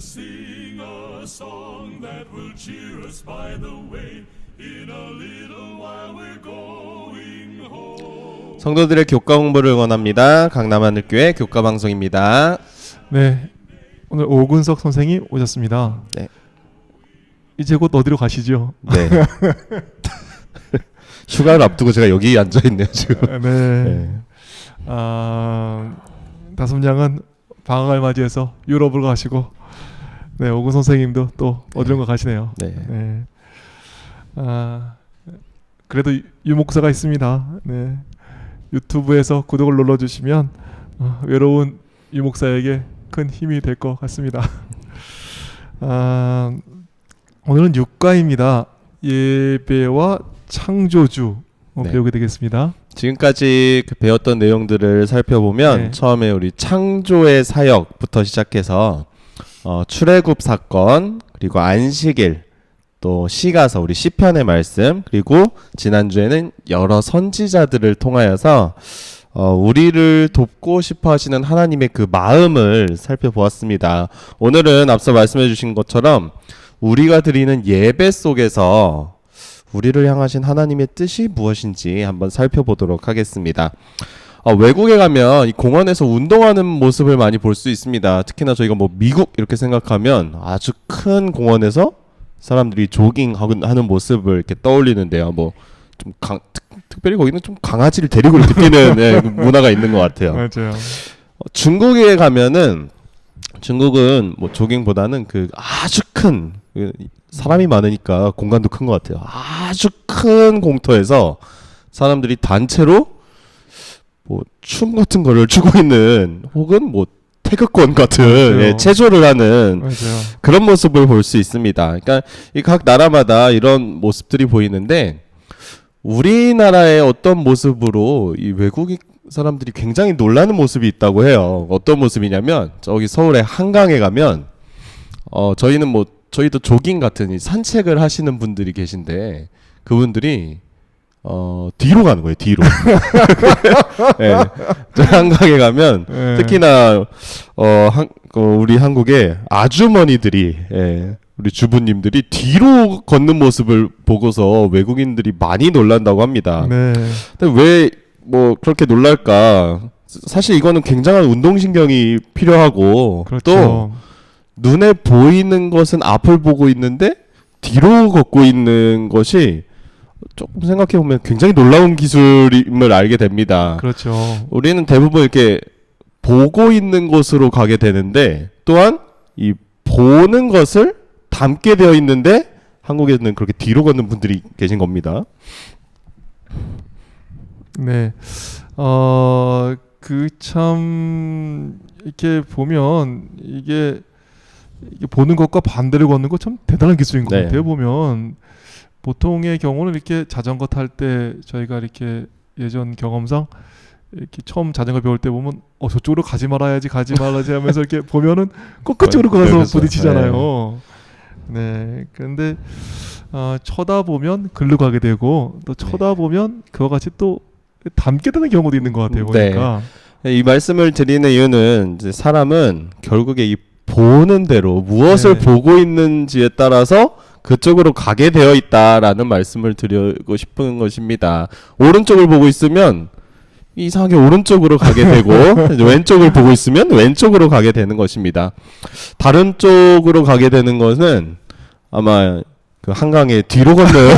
sing a song that will cheer us by the way. In a little while we're going home. 성도들의 교과 공부를 원합니다. 강남하늘교회 교과 방송입니다. 네, 오늘 오근석 선생이 오셨습니다. 네. 이제 곧 어디로 가시죠? 네. 휴가를 앞두고 제가 여기 앉아 있네요 지금. 네. 네. 아, 다솜양은 방학을 맞이해서 유럽을 가시고, 네 오근 선생님도 또 어디론가 가시네요. 네. 네. 아, 그래도 유- 유목사가 있습니다. 네. 유튜브에서 구독을 눌러주시면 어, 외로운 유목사에게 큰 힘이 될 것 같습니다. 아, 오늘은 6과입니다. 예배와 창조주 어, 네. 배우게 되겠습니다. 지금까지 그 배웠던 내용들을 살펴보면 네. 처음에 우리 창조의 사역부터 시작해서 어, 출애굽 사건 그리고 안식일 또 시가서 우리 시편의 말씀 그리고 지난주에는 여러 선지자들을 통하여서 어, 우리를 돕고 싶어 하시는 하나님의 그 마음을 살펴보았습니다. 오늘은 앞서 말씀해 주신 것처럼 우리가 드리는 예배 속에서 우리를 향하신 하나님의 뜻이 무엇인지 한번 살펴보도록 하겠습니다. 어, 외국에 가면 이 공원에서 운동하는 모습을 많이 볼 수 있습니다. 특히나 저희가 뭐 미국 이렇게 생각하면 아주 큰 공원에서 사람들이 조깅하고 하는 모습을 이렇게 떠올리는데요. 뭐 좀 강, 특, 별히 거기는 좀 강아지를 데리고 이렇게 뛰는 예, 그 문화가 있는 것 같아요. 맞아요. 어, 중국에 가면은 중국은 뭐 조깅보다는 그 아주 큰 그, 사람이 많으니까 공간도 큰 것 같아요. 아주 큰 공터에서 사람들이 단체로 뭐 춤 같은 거를 추고 있는 혹은 뭐 태극권 같은. 예, 체조를 하는 맞아요. 그런 모습을 볼 수 있습니다. 그러니까 이 각 나라마다 이런 모습들이 보이는데 우리나라의 어떤 모습으로 이 외국인 사람들이 굉장히 놀라는 모습이 있다고 해요. 어떤 모습이냐면 저기 서울의 한강에 가면 어 저희는 뭐 저희도 조깅 같은 이 산책을 하시는 분들이 계신데 그분들이 어 뒤로 가는 거예요. 뒤로. 예. 저 한강에 가면 네. 특히나 어 한, 어, 우리 한국의 아주머니들이 예, 우리 주부님들이 뒤로 걷는 모습을 보고서 외국인들이 많이 놀란다고 합니다. 네. 근데 왜 뭐 그렇게 놀랄까? 사실 이거는 굉장한 운동신경이 필요하고 그렇죠. 또 눈에 보이는 것은 앞을 보고 있는데 뒤로 걷고 있는 것이 조금 생각해 보면 굉장히 놀라운 기술임을 알게 됩니다. 그렇죠. 우리는 대부분 이렇게 보고 있는 곳으로 가게 되는데 또한 이 보는 것을 담게 되어 있는데 한국에는 그렇게 뒤로 걷는 분들이 계신 겁니다. 네. 어, 그 참 이렇게 보면 이게, 이게 보는 것과 반대로 걷는 거 참 대단한 기술인 것 네. 같아요. 보면 보통의 경우는 이렇게 자전거 탈 때 저희가 이렇게 예전 경험상 이렇게 처음 자전거 배울 때 보면 어 저쪽으로 가지 말아야지 가지 말아야지 하면서 이렇게 보면은 꼭 그쪽으로 가서. 부딪히잖아요. 네. 그런데 어, 쳐다보면 글로 가게 되고 또 쳐다보면 그와 같이 또 담게 되는 경우도 있는 것 같아요. 네. 보니까. 이 말씀을 드리는 이유는 이제 사람은 결국에 이 보는 대로 무엇을 네. 보고 있는지에 따라서 그쪽으로 가게 되어 있다라는 말씀을 드리고 싶은 것입니다. 오른쪽을 보고 있으면 이상하게 오른쪽으로 가게 되고 왼쪽을 보고 있으면 왼쪽으로 가게 되는 것입니다. 다른 쪽으로 가게 되는 것은 아마 그 한강에 뒤로 건너요.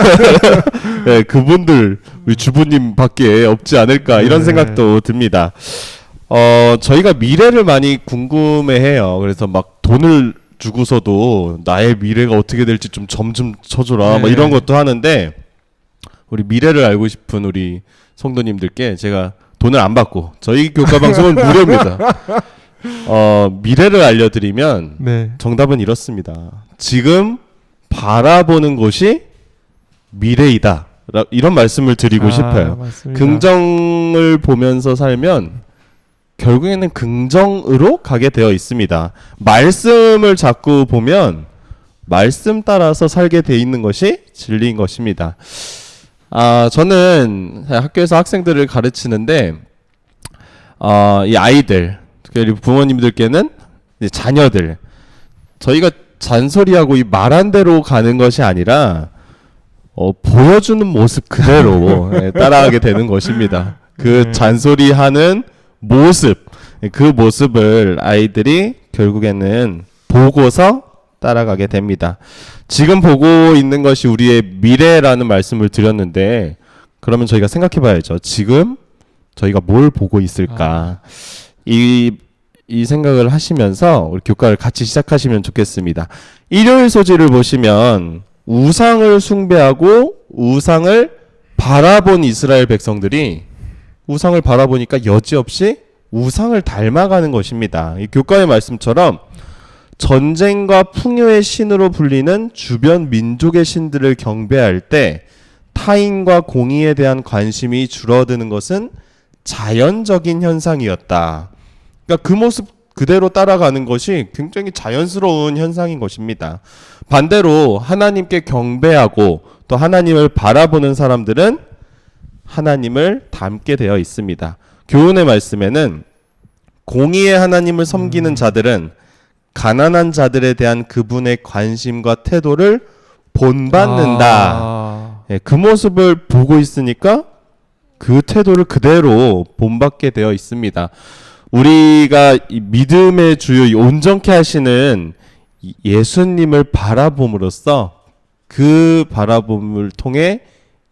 네, 그분들 우리 주부님 밖에 없지 않을까 이런 네. 생각도 듭니다. 어 저희가 미래를 많이 궁금해해요. 그래서 막 돈을 주고서도 나의 미래가 어떻게 될지 좀 점좀 쳐줘라. 뭐 네. 이런 것도 하는데 우리 미래를 알고 싶은 우리 성도님들께 제가 돈을 안 받고 저희 교과 방송은 무료입니다. 어 미래를 알려드리면 네. 정답은 이렇습니다. 지금 바라보는 것이 미래이다. 라- 이런 말씀을 드리고 아, 싶어요. 맞습니다. 긍정을 보면서 살면 결국에는 긍정으로 가게 되어 있습니다. 말씀을 자꾸 보면 말씀 따라서 살게 돼 있는 것이 진리인 것입니다. 아, 저는 학교에서 학생들을 가르치는데 어, 이 아이들, 우리 부모님들께는 자녀들 저희가 잔소리하고 이 말한 대로 가는 것이 아니라 어, 보여주는 모습 그대로 예, 따라가게 되는 것입니다. 그 네. 잔소리하는 모습 예, 그 모습을 아이들이 결국에는 보고서 따라가게 됩니다. 지금 보고 있는 것이 우리의 미래라는 말씀을 드렸는데 그러면 저희가 생각해 봐야죠. 지금 저희가 뭘 보고 있을까? 이, 이 생각을 하시면서 우리 교과를 같이 시작하시면 좋겠습니다. 일요일 소지를 보시면 우상을 숭배하고 우상을 바라본 이스라엘 백성들이 우상을 바라보니까 여지없이 우상을 닮아가는 것입니다. 이 교과의 말씀처럼 전쟁과 풍요의 신으로 불리는 주변 민족의 신들을 경배할 때 타인과 공의에 대한 관심이 줄어드는 것은 자연적인 현상이었다. 그러니까 그 모습 그대로 따라가는 것이 굉장히 자연스러운 현상인 것입니다. 반대로 하나님께 경배하고 또 하나님을 바라보는 사람들은 하나님을 닮게 되어 있습니다. 교훈의 말씀에는 공의의 하나님을 섬기는 자들은 가난한 자들에 대한 그분의 관심과 태도를 본받는다. 아, 예, 그 모습을 보고 있으니까 그 태도를 그대로 본받게 되어 있습니다. 우리가 이 믿음의 주요 이 온전케 하시는 이 예수님을 바라봄으로써 그 바라봄을 통해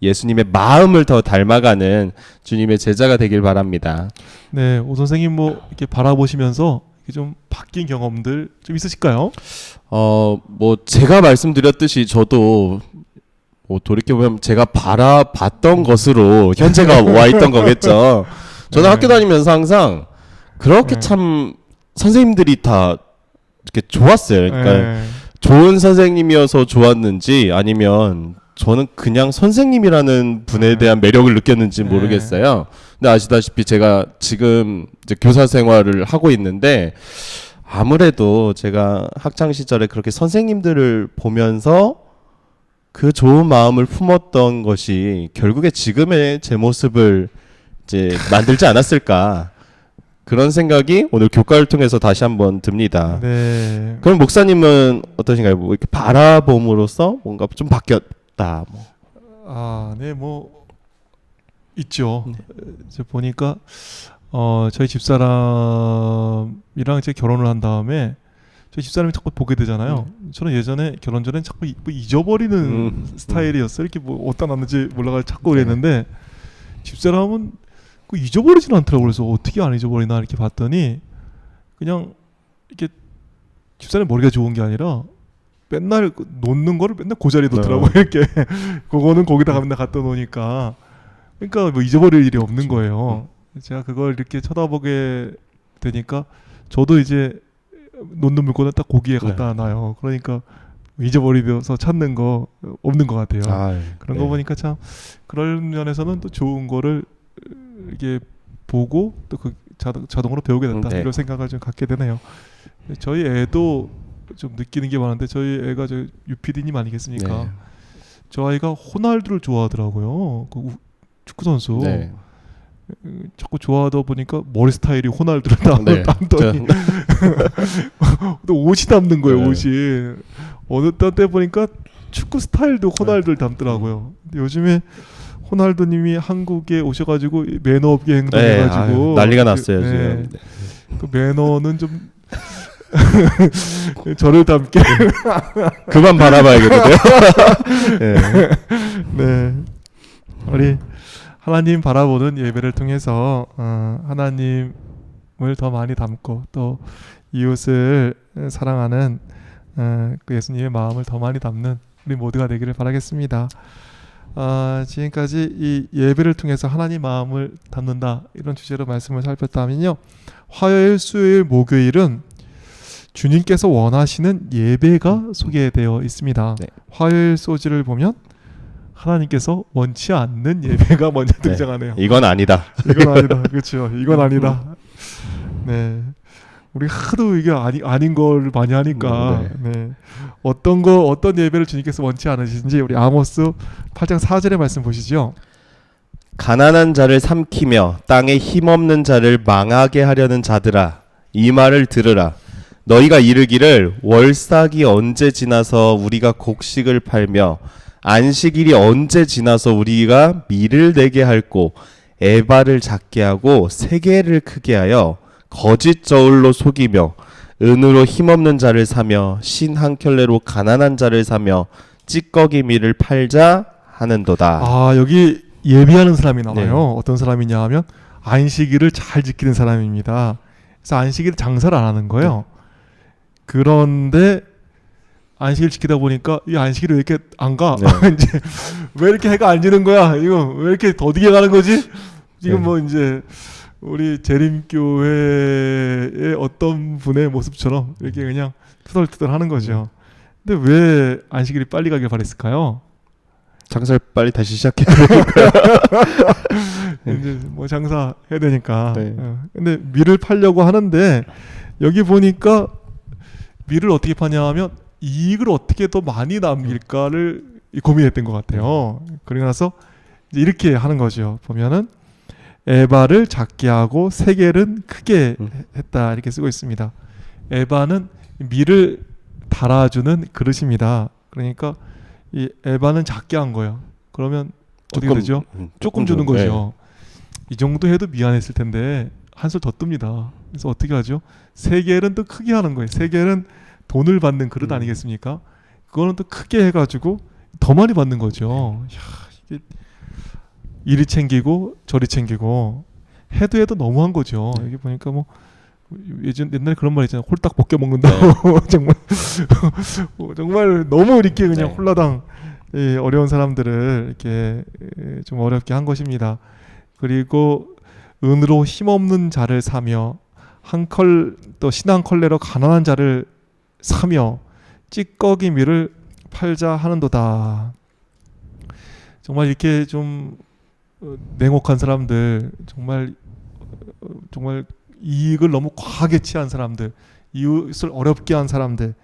예수님의 마음을 더 닮아가는 주님의 제자가 되길 바랍니다. 네, 오 선생님 뭐 이렇게 바라보시면서 좀 바뀐 경험들 좀 있으실까요? 어, 뭐 제가 말씀드렸듯이 저도 뭐 돌이켜 보면 제가 바라봤던 것으로 현재가 와 있던 거겠죠. 저는 네. 학교 다니면서 항상 그렇게 네. 참 선생님들이 다 이렇게 좋았어요. 그러니까 네. 좋은 선생님이어서 좋았는지 아니면 저는 그냥 선생님이라는 분에 네. 대한 매력을 느꼈는지 네. 모르겠어요. 근데 아시다시피 제가 지금 이제 교사 생활을 하고 있는데 아무래도 제가 학창 시절에 그렇게 선생님들을 보면서 그 좋은 마음을 품었던 것이 결국에 지금의 제 모습을 이제 만들지 않았을까 그런 생각이 오늘 교과를 통해서 다시 한번 듭니다. 네. 그럼 목사님은 어떠신가요? 뭐 이렇게 바라봄으로써 뭔가 좀 바뀌었 다. 뭐. 아, 네, 뭐 있죠. 네. 이제 보니까 어 저희 집사람이랑 이제 결혼을 한 다음에 저희 집사람이 자꾸 보게 되잖아요. 저는 예전에 결혼 전엔 자꾸 이- 뭐 잊어버리는 음, 스타일이었어요. 이렇게 뭐 어디다 놨는지 몰라가 자꾸 그랬는데 집사람은 그 잊어버리진 않더라고요. 그래서 어떻게 안 잊어버리나 이렇게 봤더니 그냥 이렇게 집사람 머리가 좋은 게 아니라 맨날 그 놓는 거를 맨날 그 자리에 놓더라고요. 어. 이렇게 그거는 거기다가 맨날 갖다 놓으니까 그러니까 뭐 잊어버릴 일이 없는 거예요. 제가 그걸 이렇게 쳐다보게 되니까 저도 이제 놓는 물건을 딱 거기에 갖다 놔요. 그러니까 잊어버리면서 찾는 거 없는 것 같아요. 아, 그런 네. 거 보니까 참 그런 면에서는 또 좋은 거를 이게 보고 또 그 자동 으로 배우게 된다 네. 이런 생각을 좀 갖게 되네요. 저희 애도 좀 느끼는 게 많은데 저희 애가 저 유피디님 아니겠습니까? 네. 저 아이가 호날두를 좋아하더라고요. 그 우- 축구 선수. 네. 자꾸 좋아하다 보니까 머리 스타일이 호날두를 닮, 네. 닮더니 또 옷이 닮는 거예요. 네. 옷이 어느 때 보니까 축구 스타일도 호날두를 닮더라고요. 요즘에 호날두님이 한국에 오셔가지고 이 매너 없게 네, 행동해가지고 아유, 난리가 났어요 네. 지금. 네. 그 매너는 좀 저를 닮게 그만 바라봐야겠는데요. 네. 네. 우리 하나님 바라보는 예배를 통해서 어, 하나님을 더 많이 담고 또 이웃을 사랑하는 어, 그 예수님의 마음을 더 많이 담는 우리 모두가 되기를 바라겠습니다. 아, 지금까지 이 예배를 통해서 하나님 마음을 담는다 이런 주제로 말씀을 살폈다면요. 화요일, 수요일, 목요일은 주님께서 원하시는 예배가 소개되어 있습니다. 네. 화요일 소지를 보면 하나님께서 원치 않는 예배가 먼저 네. 등장하네요. 이건 아니다. 이건 아니다. 그렇죠. 이건 아니다. 네. 우리 하도 이게 아니 아닌 걸 많이 하니까 네. 어떤 거 어떤 예배를 주님께서 원치 않으신지 우리 아모스 8장 4절의 말씀 보시죠. 가난한 자를 삼키며 땅에 힘없는 자를 망하게 하려는 자들아 이 말을 들으라 너희가 이르기를 월삭이 언제 지나서 우리가 곡식을 팔며 안식일이 언제 지나서 우리가 밀을 내게 할고 에바를 작게 하고 세계를 크게 하여 거짓 저울로 속이며 은으로 힘없는 자를 사며 신 한 켤레로 가난한 자를 사며 찌꺼기 밀을 팔자 하는도다. 아 여기 예비하는 사람이 나와요. 네. 어떤 사람이냐 하면 안식일을 잘 지키는 사람입니다. 그래서 안식일 장사를 안 하는 거예요. 그런데 안식일 지키다 보니까 이 안식일이 왜 이렇게 안 가? 네. 이제 왜 이렇게 해가 안 지는 거야? 이거 왜 이렇게 더디게 가는 거지? 지금 네. 뭐 이제 우리 재림교회의 어떤 분의 모습처럼 이렇게 그냥 투덜투덜 하는 거죠. 근데 왜 안식일이 빨리 가길 바랬을까요? 장사를 빨리 다시 시작해. 네. 이제 뭐 장사 해야 되니까. 네. 어, 근데 밀을 팔려고 하는데 여기 보니까 밀을 어떻게 파냐하면 이익을 어떻게 더 많이 남길까를 이 고민했던 것 같아요. 그러고 나서 이렇게 하는 거죠. 보면은 에바를 작게 하고 세겔은 크게 음. 했다 이렇게 쓰고 있습니다. 에바는 밀을 달아주는 그릇입니다. 그러니까 이 에바는 작게 한 거예요. 그러면 어떻게 되죠? 음, 조금 주는 좀, 네. 거죠. 이 정도 해도 미안했을 텐데 한술 더 뜹니다. 그래서 어떻게 하죠? 세겔은 또 크게 하는 거예요. 세겔은 돈을 받는 그릇 음. 아니겠습니까? 그거는 또 크게 해가지고 더 많이 받는 거죠. 야, 이게 이리 챙기고 저리 챙기고 해도 해도 너무한 거죠. 네. 여기 보니까 뭐 예전 옛날에 그런 말 있잖아요. 홀딱 벗겨 먹는다고 정말 어, 정말 너무 이렇게 그냥 네. 홀라당 이 어려운 사람들을 이렇게 에, 좀 어렵게 한 것입니다. 그리고 은으로 힘없는 자를 사며 한 컬 또 신한 컬레로 가난한 자를 사며 찌꺼기 밀을 팔자 하는도다. 정말 이렇게 좀 어, 냉혹한 사람들, 정말 어, 정말 이익을 너무 과하게 취한 사람들, 이웃을 어렵게 한 사람들,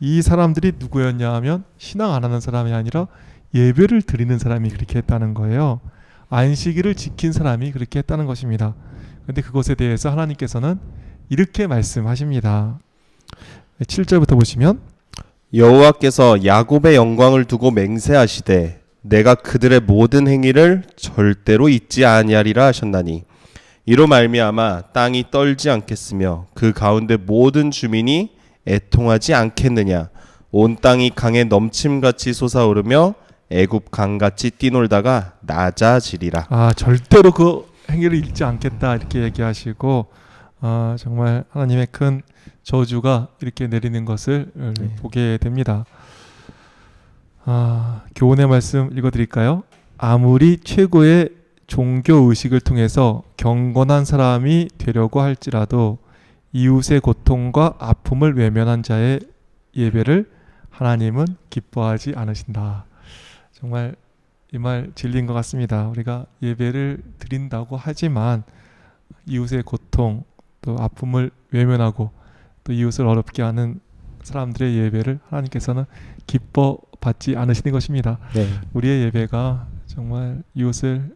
이 사람들이 누구였냐 하면 신앙 안 하는 사람이 아니라 예배를 드리는 사람이 그렇게 했다는 거예요. 안식일을 지킨 사람이 그렇게 했다는 것입니다. 그런데 그것에 대해서 하나님께서는 이렇게 말씀하십니다. 7절부터 보시면 여호와께서 야곱의 영광을 두고 맹세하시되 내가 그들의 모든 행위를 절대로 잊지 아니하리라 하셨나니 이로 말미암아 땅이 떨지 않겠으며 그 가운데 모든 주민이 애통하지 않겠느냐 온 땅이 강에 넘침같이 솟아오르며 애굽 강같이 뛰놀다가 낮아지리라 아 절대로 그 행위를 잊지 않겠다 이렇게 얘기하시고 아 정말 하나님의 큰 저주가 이렇게 내리는 것을 네. 보게 됩니다. 아 교훈의 말씀 읽어드릴까요? 아무리 최고의 종교 의식을 통해서 경건한 사람이 되려고 할지라도 이웃의 고통과 아픔을 외면한 자의 예배를 하나님은 기뻐하지 않으신다. 정말 이 말 진리인 것 같습니다. 우리가 예배를 드린다고 하지만 이웃의 고통 또 아픔을 외면하고 또 이웃을 어렵게 하는 사람들의 예배를 하나님께서는 기뻐 받지 않으시는 것입니다. 네. 우리의 예배가 정말 이웃을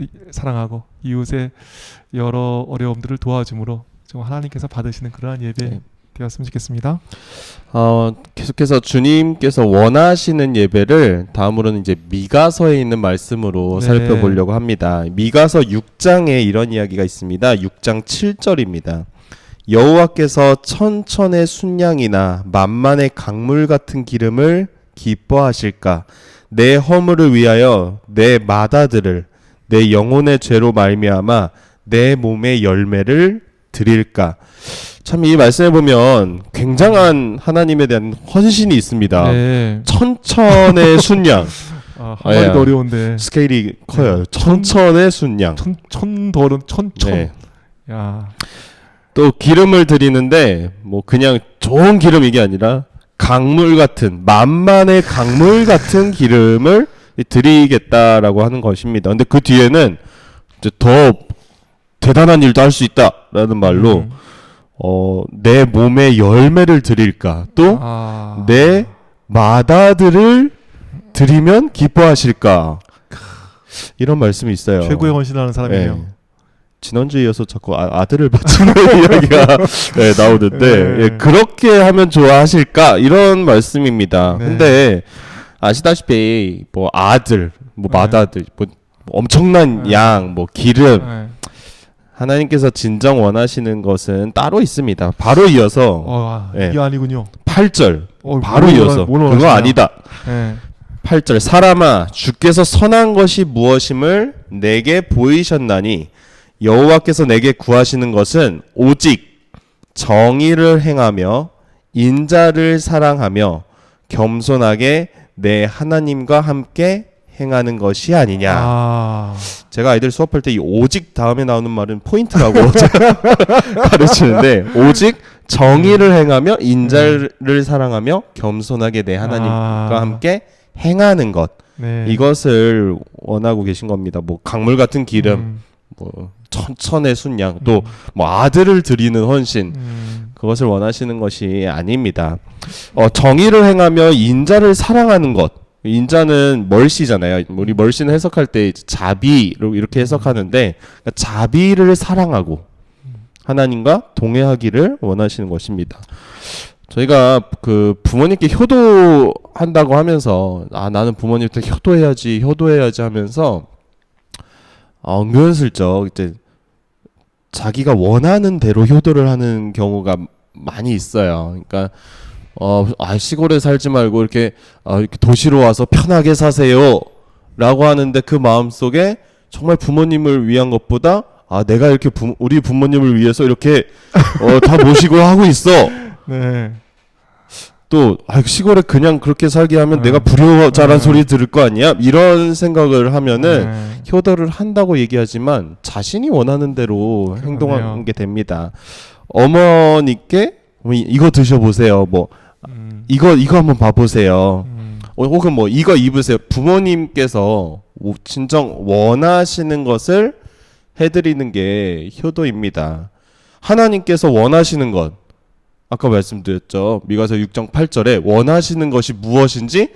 이- 사랑하고 이웃의 여러 어려움들을 도와줌으로 정말 하나님께서 받으시는 그러한 예배 네. 되었으면 좋겠습니다. 어, 계속해서 주님께서 원하시는 예배를 다음으로는 이제 미가서에 있는 말씀으로 네. 살펴보려고 합니다. 미가서 6장에 이런 이야기가 있습니다. 6장 7절입니다. 여호와께서 천천의 순양이나 만만의 강물 같은 기름을 기뻐하실까? 내 허물을 위하여 내 마다들을 내 영혼의 죄로 말미암아 내 몸의 열매를 드릴까? 참 이 말씀을 보면 굉장한 하나님에 대한 헌신이 있습니다. 네. 천천의 순양 아, 아, 한마디도 예. 어려운데 스케일이 커요. 네. 천천의 순양. 천 천더른 천천. 네. 야. 또 기름을 드리는데 뭐 그냥 좋은 기름 이게 아니라 강물 같은 만만의 강물 같은 기름을 드리겠다라고 하는 것입니다. 근데 그 뒤에는 이제 더 대단한 일도 할 수 있다라는 말로 음. 어, 내 몸에 열매를 드릴까 또 아. 내 마다들을 드리면 기뻐하실까 이런 말씀이 있어요. 최고의 헌신하는 사람이에요. 네. 지난주에 이어서 자꾸 아, 아들을 바치는 이야기가 네, 나오는데 네. 예, 그렇게 하면 좋아하실까 이런 말씀입니다. 네. 근데 아시다시피 뭐 아들, 뭐 네. 맏아들, 뭐 엄청난 네. 양, 뭐 기름 네. 하나님께서 진정 원하시는 것은 따로 있습니다. 바로 이어서 어, 아, 예. 이게 아니군요. 8절 어, 바로 뭘 이어서 뭘 그거? 아니다. 네. 8절 사람아 주께서 선한 것이 무엇임을 내게 보이셨나니 여호와께서 내게 구하시는 것은 오직 정의를 행하며 인자를 사랑하며 겸손하게 내 하나님과 함께 행하는 것이 아니냐. 아, 제가 아이들 수업할 때 이 오직 다음에 나오는 말은 포인트라고 가르치는데 오직 정의를 행하며 인자를 사랑하며 겸손하게 내 하나님과 아. 함께 행하는 것 네. 이것을 원하고 계신 겁니다. 뭐 강물 같은 기름, 음, 뭐 천천의 순양, 또 뭐 아들을 드리는 헌신 음, 그것을 원하시는 것이 아닙니다. 어, 정의를 행하며 인자를 사랑하는 것. 인자는 멀시잖아요. 우리 멀시는 해석할 때 자비로 이렇게 해석하는데 그러니까 자비를 사랑하고 하나님과 동행하기를 원하시는 것입니다. 저희가 그 부모님께 효도한다고 하면서 아 나는 부모님한테 효도해야지 효도해야지 하면서 어, 은근슬쩍 이제 자기가 원하는 대로 효도를 하는 경우가 많이 있어요. 그러니까 어, 아 시골에 살지 말고 이렇게 아, 이렇게 도시로 와서 편하게 사세요 라고 하는데 그 마음 속에 정말 부모님을 위한 것보다 아 내가 이렇게 부, 우리 부모님을 위해서 이렇게 어, 다 모시고 하고 있어. 네. 또 아, 시골에 그냥 그렇게 살게 하면 음. 내가 불효자란 음. 소리 들을 거 아니야? 이런 생각을 하면은 네. 효도를 한다고 얘기하지만 자신이 원하는 대로 그러네요. 행동하는 게 됩니다. 어머니께 어머니, 이거 드셔보세요. 뭐 음, 이거 이거 한번 봐보세요. 음, 어, 혹은 뭐 이거 입으세요. 부모님께서 오- 진정 원하시는 것을 해드리는 게 효도입니다. 하나님께서 원하시는 것 아까 말씀드렸죠. 미가서 6장 8절에 원하시는 것이 무엇인지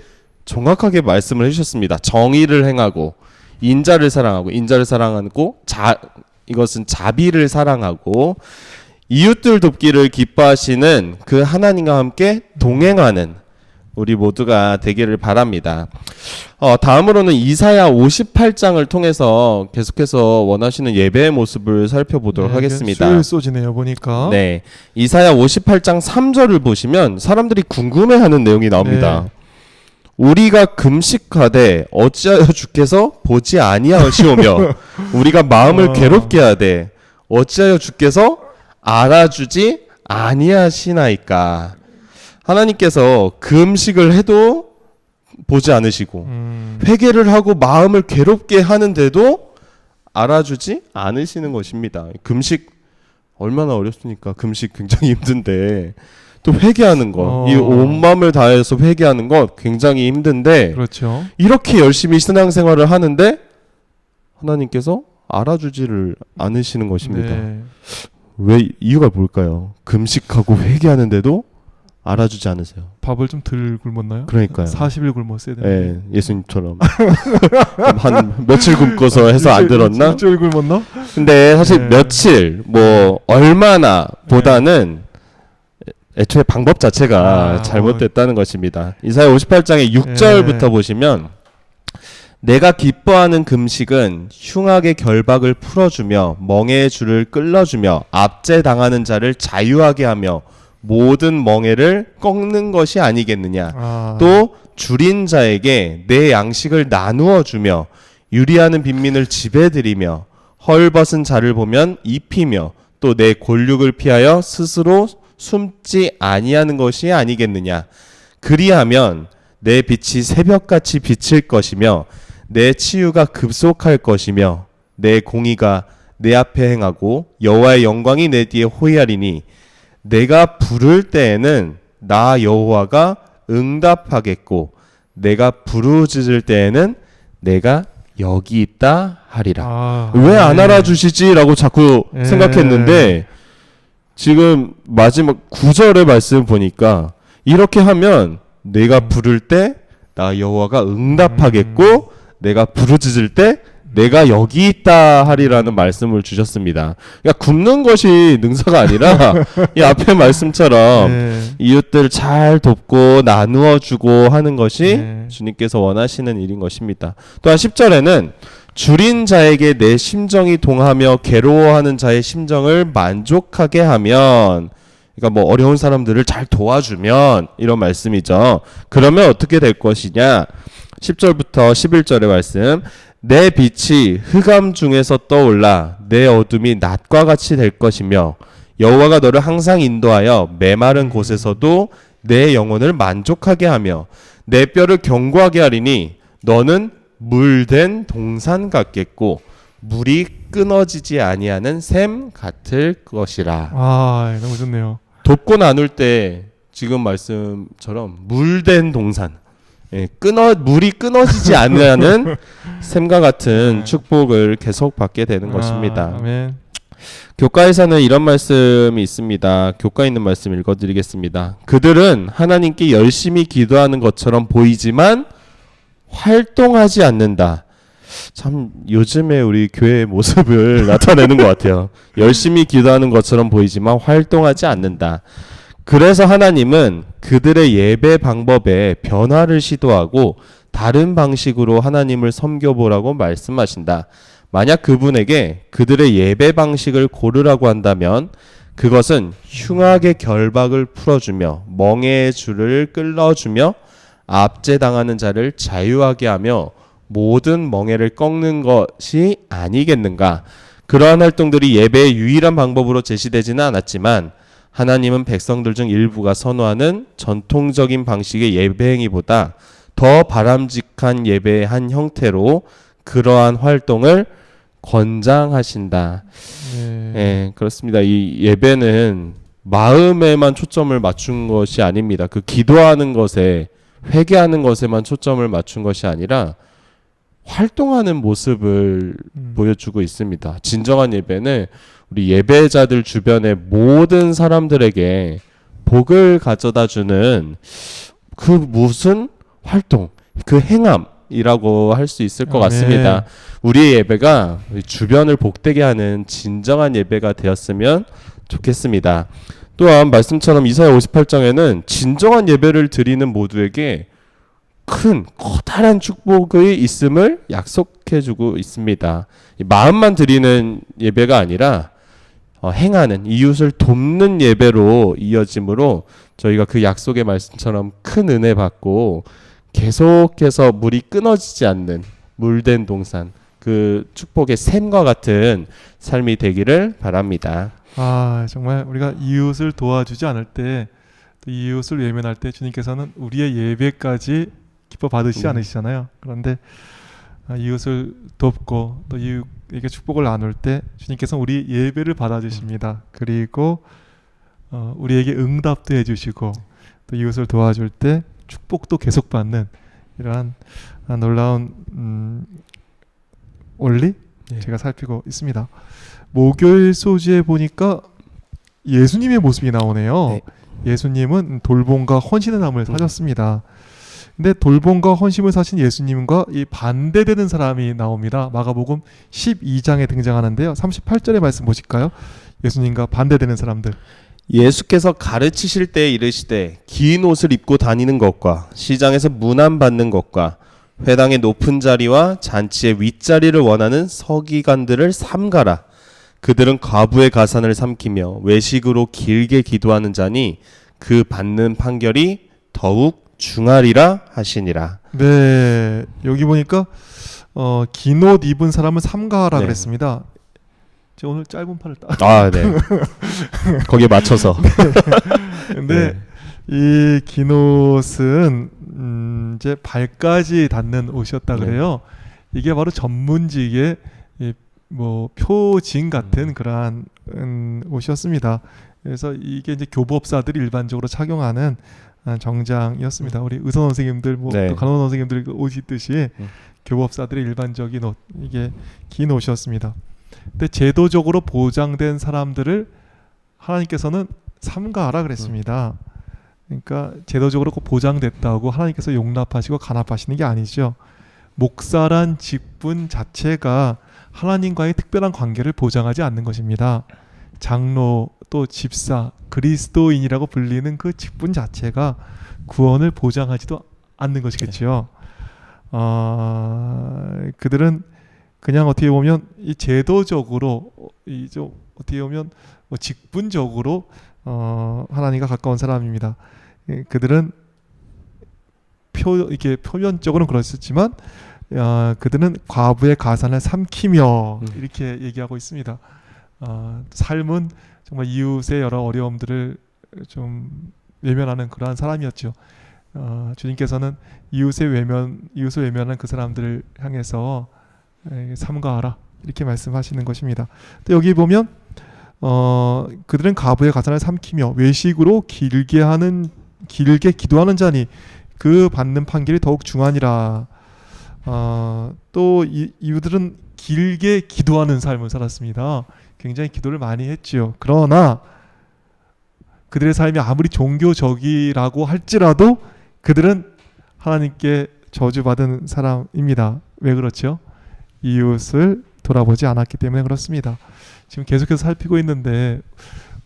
정확하게 말씀을 해주셨습니다. 정의를 행하고 인자를 사랑하고 인자를 사랑하고 자 이것은 자비를 사랑하고 이웃들 돕기를 기뻐하시는 그 하나님과 함께 동행하는 우리 모두가 되기를 바랍니다. 어, 다음으로는 이사야 58장을 통해서 계속해서 원하시는 예배의 모습을 살펴보도록 네, 하겠습니다. 수요일 소지네요 보니까. 네. 이사야 58장 3절을 보시면 사람들이 궁금해하는 내용이 나옵니다. 네. 우리가 금식하되 어찌하여 주께서 보지 아니하시오며 우리가 마음을 어. 괴롭게 하되 어찌하여 주께서 알아주지 아니하시나이까 하나님께서 금식을 해도 보지 않으시고 음, 회개를 하고 마음을 괴롭게 하는데도 알아주지 않으시는 것입니다. 금식 얼마나 어렵습니까? 금식 굉장히 힘든데 또 회개하는 것, 어. 이온 마음을 다해서 회개하는 것 굉장히 힘든데 그렇죠. 이렇게 열심히 신앙생활을 하는데 하나님께서 알아주지를 않으시는 것입니다. 네. 왜 이유가 뭘까요? 금식하고 회개하는데도 알아주지 않으세요. 밥을 좀 덜 굶었나요? 그러니까요. 40일 굶었어야 되는데. 예, 예수님처럼 좀한 며칠 굶고서 해서 안 들었나? 일주일 굶었나? 근데 사실 네. 며칠 뭐 얼마나 보다는 애초에 방법 자체가 아, 잘못됐다는 것입니다. 이사야 58장의 6절부터 네. 보시면 내가 기뻐하는 금식은 흉악의 결박을 풀어주며 멍에의 줄을 끌어주며 압제 당하는 자를 자유하게 하며 모든 멍에를 꺾는 것이 아니겠느냐. 아, 또 줄인 자에게 내 양식을 나누어 주며 유리하는 빈민을 지배드리며 헐벗은 자를 보면 입히며 또 내 골육을 피하여 스스로 숨지 아니하는 것이 아니겠느냐 그리하면 내 빛이 새벽같이 비칠 것이며 내 치유가 급속할 것이며 내 공의가 내 앞에 행하고 여호와의 영광이 내 뒤에 호위하리니 내가 부를 때에는 나 여호와가 응답하겠고 내가 부르짖을 때에는 내가 여기 있다 하리라. 아, 왜안 네. 알아주시지라고 자꾸 예. 생각했는데 지금 마지막 구절의 말씀 보니까 이렇게 하면 내가 부를 때 나 여호와가 응답하겠고 내가 부르짖을 때 내가 여기 있다 하리라는 말씀을 주셨습니다. 그러니까 굶는 것이 능사가 아니라 이 앞에 말씀처럼 네. 이웃들 잘 돕고 나누어 주고 하는 것이 네. 주님께서 원하시는 일인 것입니다. 또한 10절에는 줄인 자에게 내 심정이 동하며 괴로워하는 자의 심정을 만족하게 하면 그러니까 뭐 어려운 사람들을 잘 도와주면 이런 말씀이죠. 그러면 어떻게 될 것이냐? 10절부터 11절의 말씀. 내 빛이 흑암 중에서 떠올라 내 어둠이 낮과 같이 될 것이며 여호와가 너를 항상 인도하여 메마른 곳에서도 내 영혼을 만족하게 하며 내 뼈를 견고하게 하리니 너는 물된 동산 같겠고 물이 끊어지지 아니하는 샘 같을 것이라. 아 너무 좋네요. 돕고 나눌 때 지금 말씀처럼 물된 동산, 예, 끊어 물이 끊어지지 않는 샘과 같은 네. 축복을 계속 받게 되는 것입니다. 아, 아멘. 교과에서는 이런 말씀이 있습니다. 교과 있는 말씀 읽어드리겠습니다. 그들은 하나님께 열심히 기도하는 것처럼 보이지만 활동하지 않는다. 참 요즘에 우리 교회의 모습을 나타내는 것 같아요. 열심히 기도하는 것처럼 보이지만 활동하지 않는다. 그래서 하나님은 그들의 예배 방법에 변화를 시도하고 다른 방식으로 하나님을 섬겨보라고 말씀하신다. 만약 그분에게 그들의 예배 방식을 고르라고 한다면 그것은 흉악의 결박을 풀어주며 멍에의 줄을 끌어주며 압제당하는 자를 자유하게 하며 모든 멍에를 꺾는 것이 아니겠는가? 그러한 활동들이 예배의 유일한 방법으로 제시되지는 않았지만 하나님은 백성들 중 일부가 선호하는 전통적인 방식의 예배 행위보다 더 바람직한 예배의 한 형태로 그러한 활동을 권장하신다. 네. 예, 그렇습니다. 이 예배는 마음에만 초점을 맞춘 것이 아닙니다. 그 기도하는 것에 회개하는 것에만 초점을 맞춘 것이 아니라 활동하는 모습을 음. 보여주고 있습니다. 진정한 예배는 우리 예배자들 주변의 모든 사람들에게 복을 가져다 주는 그 무슨 활동, 그 행함이라고 할 수 있을 것 아멘. 같습니다. 우리의 예배가 우리 주변을 복되게 하는 진정한 예배가 되었으면 좋겠습니다. 또한 말씀처럼 이사야 58장에는 진정한 예배를 드리는 모두에게 큰 커다란 축복의 있음을 약속해 주고 있습니다. 이 마음만 드리는 예배가 아니라 어, 행하는 이웃을 돕는 예배로 이어짐으로 저희가 그 약속의 말씀처럼 큰 은혜 받고 계속해서 물이 끊어지지 않는 물된 동산 그 축복의 샘과 같은 삶이 되기를 바랍니다. 아 정말 우리가 이웃을 도와주지 않을 때, 또 이웃을 외면할 때 주님께서는 우리의 예배까지 기뻐 받으시지 음. 않으시잖아요. 그런데 아, 이웃을 돕고 또 이웃에게 축복을 나눌 때 주님께서는 우리 예배를 받아주십니다. 그리고 어, 우리에게 응답도 해주시고 또 이웃을 도와줄 때 축복도 계속 받는 이러한 아, 놀라운 음, 원리 네. 제가 살피고 있습니다. 목요일 소지에 보니까 예수님의 모습이 나오네요. 네. 예수님은 돌봄과 헌신의 나무를 음. 사셨습니다. 근데 돌봄과 헌신을 사신 예수님과 이 반대되는 사람이 나옵니다. 마가복음 12장에 등장하는데요. 38절의 말씀 보실까요? 예수님과 반대되는 사람들. 예수께서 가르치실 때 이르시되 긴 옷을 입고 다니는 것과 시장에서 문안 받는 것과 회당의 높은 자리와 잔치의 윗자리를 원하는 서기관들을 삼가라. 그들은 과부의 가산을 삼키며 외식으로 길게 기도하는 자니 그 받는 판결이 더욱 중하리라 하시니라. 네, 여기 보니까 어, 긴 옷 입은 사람을 삼가하라 네. 그랬습니다. 제가 오늘 짧은 팔을 딱. 아, 네. 거기에 맞춰서. 근데 네. 이긴 옷은 음, 이제 발까지 닿는 옷이었다 네. 그래요. 이게 바로 전문직의 이, 뭐 표징 같은 음. 그러한 음, 옷이었습니다. 그래서 이게 이제 교법사들이 일반적으로 착용하는 아, 정장이었습니다. 우리 의사 선생님들, 뭐 네. 또 간호사 선생님들 그옷 입듯이 음. 교법사들의 일반적인 옷 이게 긴 옷이었습니다. 근데 제도적으로 보장된 사람들을 하나님께서는 삼가하라 그랬습니다. 그러니까 제도적으로 꼭 보장됐다고 하나님께서 용납하시고 간합하시는 게 아니죠. 목사란 직분 자체가 하나님과의 특별한 관계를 보장하지 않는 것입니다. 장로 또 집사 그리스도인이라고 불리는 그 직분 자체가 구원을 보장하지도 않는 것이겠지요. 어, 그들은 그냥 어떻게 보면 이 제도적으로 이 좀 어떻게 보면 뭐 직분적으로 어, 하나님과 가까운 사람입니다. 예, 그들은 표 이렇게 표면적으로는 그렇지만 어, 그들은 과부의 가산을 삼키며 음. 이렇게 얘기하고 있습니다. 어, 삶은 정말 이웃의 여러 어려움들을 좀 외면하는 그러한 사람이었죠. 어, 주님께서는 이웃의 외면 이웃을 외면한 그 사람들을 향해서 에, 삼가하라 이렇게 말씀하시는 것입니다. 또 여기 보면 어, 그들은 가부의 가산을 삼키며 외식으로 길게 하는 길게 기도하는 자니 그 받는 판결이 더욱 중하니라. 어, 또 이, 이들은 길게 기도하는 삶을 살았습니다. 굉장히 기도를 많이 했지요. 그러나 그들의 삶이 아무리 종교적이라고 할지라도 그들은 하나님께 저주받은 사람입니다. 왜 그렇죠? 이웃을 돌아보지 않았기 때문에 그렇습니다. 지금 계속해서 살피고 있는데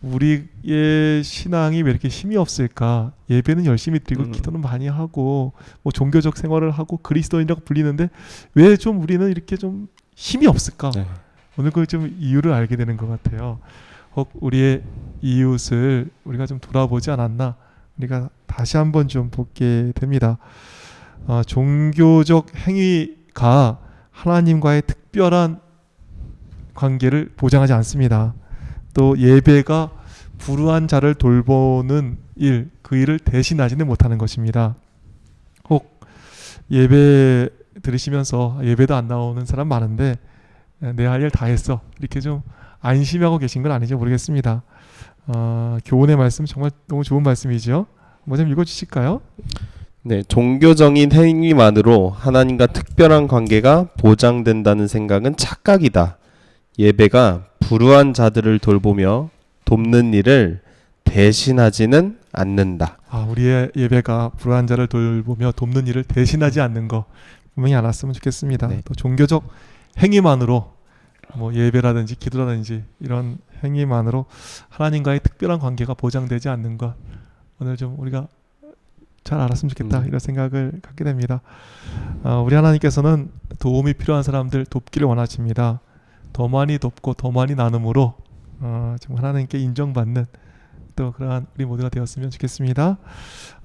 우리의 신앙이 왜 이렇게 힘이 없을까? 예배는 열심히 드리고 음. 기도는 많이 하고 뭐 종교적 생활을 하고 그리스도인이라고 불리는데 왜 좀 우리는 이렇게 좀 힘이 없을까? 네. 오늘 그 좀 이유를 알게 되는 것 같아요. 혹 우리의 이웃을 우리가 좀 돌아보지 않았나? 우리가 다시 한번 좀 보게 됩니다. 어, 종교적 행위가 하나님과의 특별한 관계를 보장하지 않습니다. 또 예배가 불우한 자를 돌보는 일, 그 일을 대신하지는 못하는 것입니다. 혹 예배 들으시면서 예배도 안 나오는 사람 많은데 내 할 일 다 했어 이렇게 좀 안심하고 계신 건 아닌지 모르겠습니다. 어, 교훈의 말씀 정말 너무 좋은 말씀이죠. 뭐좀 읽어주실까요? 네, 종교적인 행위만으로 하나님과 특별한 관계가 보장된다는 생각은 착각이다. 예배가 불우한 자들을 돌보며 돕는 일을 대신하지는 않는다. 아, 우리의 예배가 불우한 자를 돌보며 돕는 일을 대신하지 않는 거 분명히 알았으면 좋겠습니다. 네. 또 종교적 행위만으로 뭐 예배라든지 기도라든지 이런 행위만으로 하나님과의 특별한 관계가 보장되지 않는 것 오늘 좀 우리가 잘 알았으면 좋겠다 음. 이런 생각을 갖게 됩니다. 어, 우리 하나님께서는 도움이 필요한 사람들 돕기를 원하십니다. 더 많이 돕고 더 많이 나눔으로 어, 정말 하나님께 인정받는 또 그러한 우리 모두가 되었으면 좋겠습니다.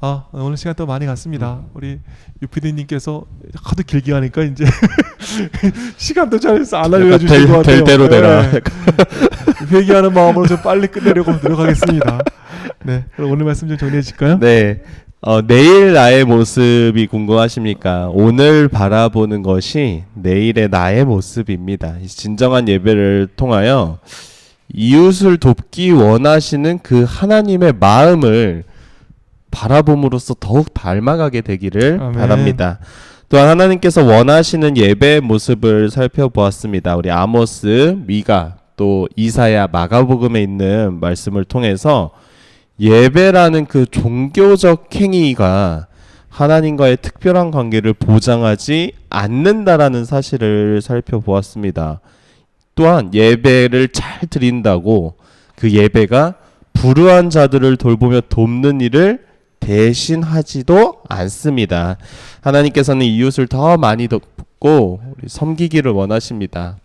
아 오늘 시간 또 많이 갔습니다. 우리 유피디님께서 하도 길게 하니까 이제 시간도 잘안 알려주실 것 같아요. 될 대로 되라. 네. 회개하는 마음으로 좀 빨리 끝내려고 노력하겠습니다. 네, 그럼 오늘 말씀 좀 정리해 주실까요? 네. 어, 내일 나의 모습이 궁금하십니까? 오늘 바라보는 것이 내일의 나의 모습입니다. 이 진정한 예배를 통하여 이웃을 돕기 원하시는 그 하나님의 마음을 바라봄으로써 더욱 닮아가게 되기를 아멘. 바랍니다. 또한 하나님께서 원하시는 예배의 모습을 살펴보았습니다. 우리 아모스, 미가, 또 이사야, 마가복음에 있는 말씀을 통해서 예배라는 그 종교적 행위가 하나님과의 특별한 관계를 보장하지 않는다라는 사실을 살펴보았습니다. 또한 예배를 잘 드린다고 그 예배가 불우한 자들을 돌보며 돕는 일을 대신하지도 않습니다. 하나님께서는 이웃을 더 많이 돕고 섬기기를 원하십니다.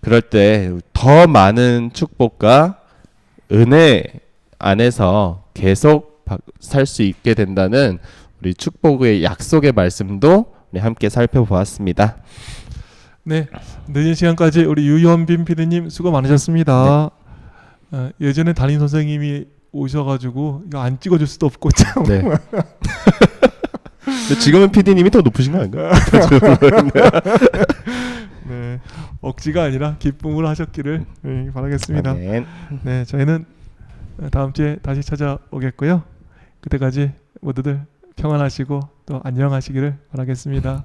그럴 때 더 많은 축복과 은혜 안에서 계속 살 수 있게 된다는 우리 축복의 약속의 말씀도 우리 함께 살펴보았습니다. 네, 늦은 시간까지 우리 유현빈 PD님 수고 많으셨습니다. 어, 예전에 담임 선생님이 오셔가지고 이거 안 찍어줄 수도 없고 참. 네. 지금은 PD님이 더 높으신 거 아닌가? 네, 억지가 아니라 기쁨으로 하셨기를 네, 바라겠습니다. 아멘. 네, 저희는 다음 주에 다시 찾아오겠고요. 그때까지 모두들 평안하시고 또 안녕하시기를 바라겠습니다.